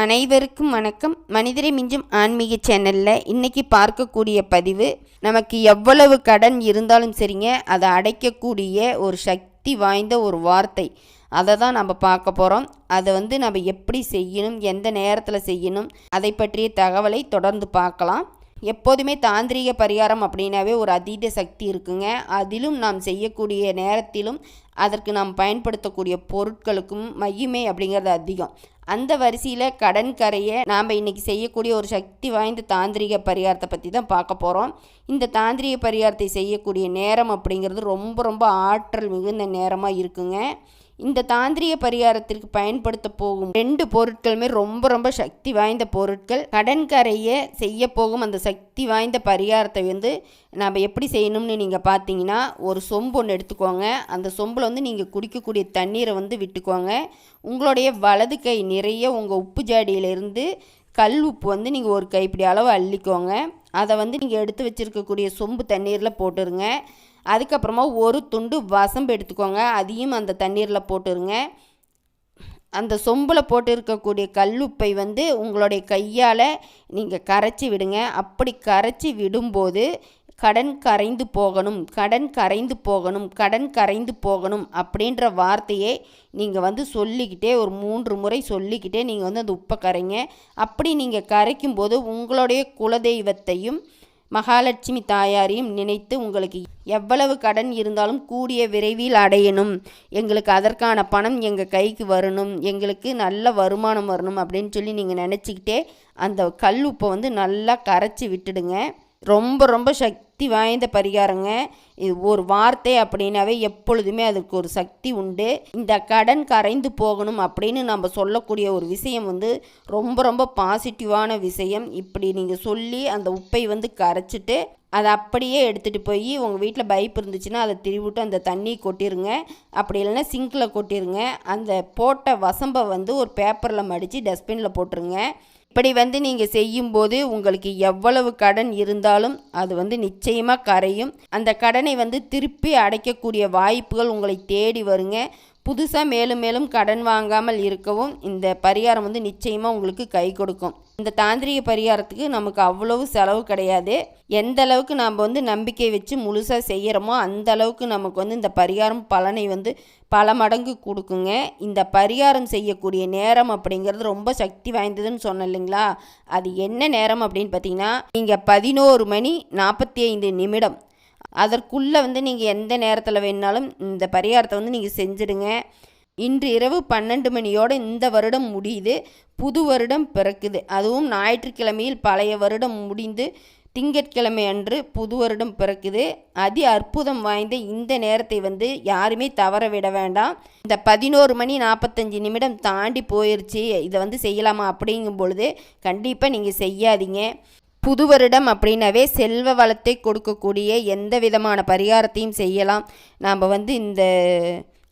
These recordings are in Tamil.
அனைவருக்கும் வணக்கம். மனிதரை மிஞ்சும் ஆன்மீக சேனலில் இன்றைக்கி பார்க்கக்கூடிய பதிவு நமக்கு எவ்வளவு கடன் இருந்தாலும் சரிங்க அதை அடைக்கக்கூடிய ஒரு சக்தி வாய்ந்த ஒரு வார்த்தை. அதை தான் நம்ம பார்க்க போகிறோம் அதை வந்து நம்ம எப்படி செய்யணும் எந்த நேரத்தில் செய்யணும் அதை பற்றிய தகவலை தொடர்ந்து பார்க்கலாம். எப்போதுமே தாந்திரிக பரிகாரம் அப்படின்னாவே ஒரு அதீத சக்தி இருக்குங்க. அதிலும் நாம் செய்யக்கூடிய நேரத்திலும் அதற்கு நாம் பயன்படுத்தக்கூடிய பொருட்களுக்கும் மையுமே அப்படிங்கிறது அதிகம். அந்த வரிசையில் கடன் கரையை நாம் இன்றைக்கி செய்யக்கூடிய ஒரு சக்தி வாய்ந்த தாந்திரிக பரிகாரத்தை பற்றி தான் பார்க்க போகிறோம் இந்த தாந்திரிக பரிகாரத்தை செய்யக்கூடிய நேரம் அப்படிங்கிறது ரொம்ப ரொம்ப ஆற்றல் மிகுந்த நேரமாக இருக்குங்க. இந்த தாந்திரிய பரிகாரத்திற்கு பயன்படுத்த போகும் ரெண்டு பொருட்களுமே ரொம்ப ரொம்ப சக்தி வாய்ந்த பொருட்கள். கடன்கரையை செய்ய போகும் அந்த சக்தி வாய்ந்த பரிகாரத்தை வந்து நம்ம எப்படி செய்யணும்னு நீங்கள் பார்த்தீங்கன்னா ஒரு சொம்பு ஒன்று எடுத்துக்கோங்க. அந்த சொம்பில் வந்து நீங்கள் குடிக்கக்கூடிய தண்ணீரை வந்து விட்டுக்கோங்க. உங்களுடைய வலது கை நிறைய உங்கள் உப்பு ஜாடியிலிருந்து கல் உப்பு வந்து நீங்கள் ஒரு கைப்பிடி அளவு அள்ளிக்கோங்க. அதை வந்து நீங்கள் எடுத்து வச்சுருக்கக்கூடிய சொம்பு தண்ணீரில் போட்டுருங்க. அதுக்கப்புறமா ஒரு துண்டு வசம்பு எடுத்துக்கோங்க. அதையும் அந்த தண்ணீரில் போட்டுருங்க. அந்த சொம்பில் போட்டு இருக்கக்கூடிய கல்லுப்பை வந்து உங்களுடைய கையால் நீங்கள் கரைச்சி விடுங்க. அப்படி கரைச்சி விடும்போது கடன் கரைந்து போகணும் கடன் கரைந்து போகணும் கடன் கரைந்து போகணும் அப்படின்ற வார்த்தையை நீங்கள் வந்து சொல்லிக்கிட்டே ஒரு மூன்று முறை சொல்லிக்கிட்டே நீங்கள் வந்து அந்த உப்பை கரைங்க. அப்படி நீங்கள் கரைக்கும்போது உங்களுடைய குலதெய்வத்தையும் மகாலட்சுமி தாயாரையும் நினைத்து உங்களுக்கு எவ்வளவு கடன் இருந்தாலும் கூடிய விரைவில் அடையணும். எங்களுக்கு அதற்கான பணம் எங்கள் கைக்கு வரணும். எங்களுக்கு நல்ல வருமானம் வரணும் அப்படின்னு சொல்லி நீங்கள் நினச்சிக்கிட்டே அந்த கல் உப்பை வந்து நல்லா கரைச்சி விட்டுடுங்க. ரொம்ப ரொம்ப சக்தி வாய்ந்த பரிகாரங்க. இது ஒரு வார்த்தை அப்படின்னாவே எப்பொழுதுமே அதுக்கு ஒரு சக்தி உண்டு. இந்த கடன் கரைந்து போகணும் அப்படின்னு நம்ம சொல்லக்கூடிய ஒரு விஷயம் வந்து ரொம்ப ரொம்ப பாசிட்டிவான விஷயம். இப்படி நீங்கள் சொல்லி அந்த உப்பை வந்து கரைச்சிட்டு அதை அப்படியே எடுத்துகிட்டு போய் உங்கள் வீட்டில் பைப் இருந்துச்சுன்னா அதை திருவிட்டு அந்த தண்ணி கொட்டிடுங்க அப்படி இல்லைன்னா சிங்கில் கொட்டிடுங்க அந்த போட்ட வசம்பை வந்து ஒரு பேப்பரில் மடித்து டஸ்ட்பினில் போட்டுருங்க. இப்படி வந்து நீங்கள் செய்யும்போது உங்களுக்கு எவ்வளவு கடன் இருந்தாலும் அது வந்து நிச்சயமாக கரையும். அந்த கடனை வந்து திருப்பி அடைக்கக்கூடிய வாய்ப்புகள் உங்களை தேடி வருங்க. புதுசாக மேலும் மேலும் கடன் வாங்காமல் இருக்கவும் இந்த பரிகாரம் வந்து நிச்சயமாக உங்களுக்கு கை கொடுக்கும். இந்த தாந்திரிக பரிகாரத்துக்கு நமக்கு அவ்வளவு செலவு கிடையாது. எந்த அளவுக்கு நாம் வந்து நம்பிக்கை வச்சு முழுசாக செய்கிறோமோ அந்த அளவுக்கு நமக்கு வந்து இந்த பரிகாரம் பலனை வந்து பல மடங்கு கொடுக்குங்க. இந்த பரிகாரம் செய்யக்கூடிய நேரம் அப்படிங்கிறது ரொம்ப சக்தி வாய்ந்ததுன்னு சொன்ன இல்லைங்களா? அது என்ன நேரம் அப்படின்னு பார்த்தீங்கன்னா நீங்கள் பதினோரு மணி நாற்பத்தி ஐந்து நிமிடம் அதற்குள்ளே வந்து நீங்கள் எந்த நேரத்தில் வேணாலும் இந்த பரிகாரத்தை வந்து நீங்கள் செஞ்சுடுங்க. இன்று இரவு பன்னெண்டு மணியோடு இந்த வருடம் முடியுது. புது வருடம் பிறக்குது. அதுவும் ஞாயிற்றுக்கிழமையில் பழைய வருடம் முடிந்து திங்கட்கிழமை அன்று புது வருடம் பிறக்குது. அதி அற்புதம் வாய்ந்த இந்த நேரத்தை வந்து யாருமே தவற விட வேண்டாம். இந்த பதினோரு மணி நாற்பத்தஞ்சு நிமிடம் தாண்டி போயிடுச்சு இதை வந்து செய்யலாமா அப்படிங்கும் பொழுது கண்டிப்பாக நீங்கள் செய்யாதீங்க. புது வருடம் அப்படின்னாவே செல்வ வளத்தை கொடுக்கக்கூடிய எந்த விதமான பரிகாரத்தையும் செய்யலாம். நாம் வந்து இந்த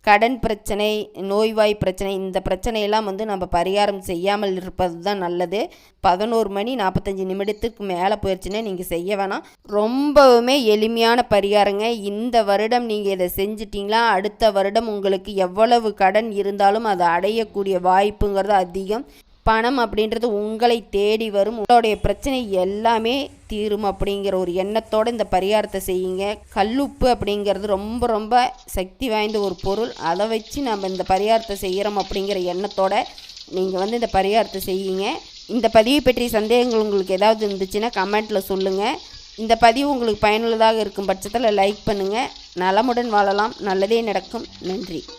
கடன் பிரச்சனை நோய்வாய் பிரச்சனை இந்த பிரச்சனையெல்லாம் வந்து நம்ம பரிகாரம் செய்யாமல் இருப்பது தான் நல்லது. பதினோரு மணி நாற்பத்தஞ்சு நிமிடத்துக்கு மேலே போயிடுச்சுன்னா நீங்கள் செய்ய வேணாம். ரொம்பவுமே எளிமையான பரிகாரங்க. இந்த வருடம் நீங்கள் இதை செஞ்சிட்டிங்களா? அடுத்த வருடம் உங்களுக்கு எவ்வளவு கடன் இருந்தாலும் அதை அடையக்கூடிய வாய்ப்புங்கிறது அதிகம். பணம் அப்படின்றது உங்களை தேடி வரும். உங்களுடைய பிரச்சனை எல்லாமே தீரும் அப்படிங்கிற ஒரு எண்ணத்தோடு இந்த பரிகாரத்தை செய்யுங்க. கல்லுப்பு அப்படிங்கிறது ரொம்ப ரொம்ப சக்தி வாய்ந்த ஒரு பொருள். அதை வச்சு நம்ம இந்த பரிகாரத்தை செய்கிறோம் அப்படிங்கிற எண்ணத்தோட நீங்கள் வந்து இந்த பரிகாரத்தை செய்யுங்க. இந்த பதிவை பற்றிய சந்தேகங்கள் உங்களுக்கு ஏதாவது இருந்துச்சுன்னா கமெண்ட்டில் சொல்லுங்கள் இந்த பதிவு உங்களுக்கு பயனுள்ளதாக இருக்கும் பட்சத்தில் லைக் பண்ணுங்கள் நலமுடன் வாழலாம். நல்லதே நடக்கும். நன்றி.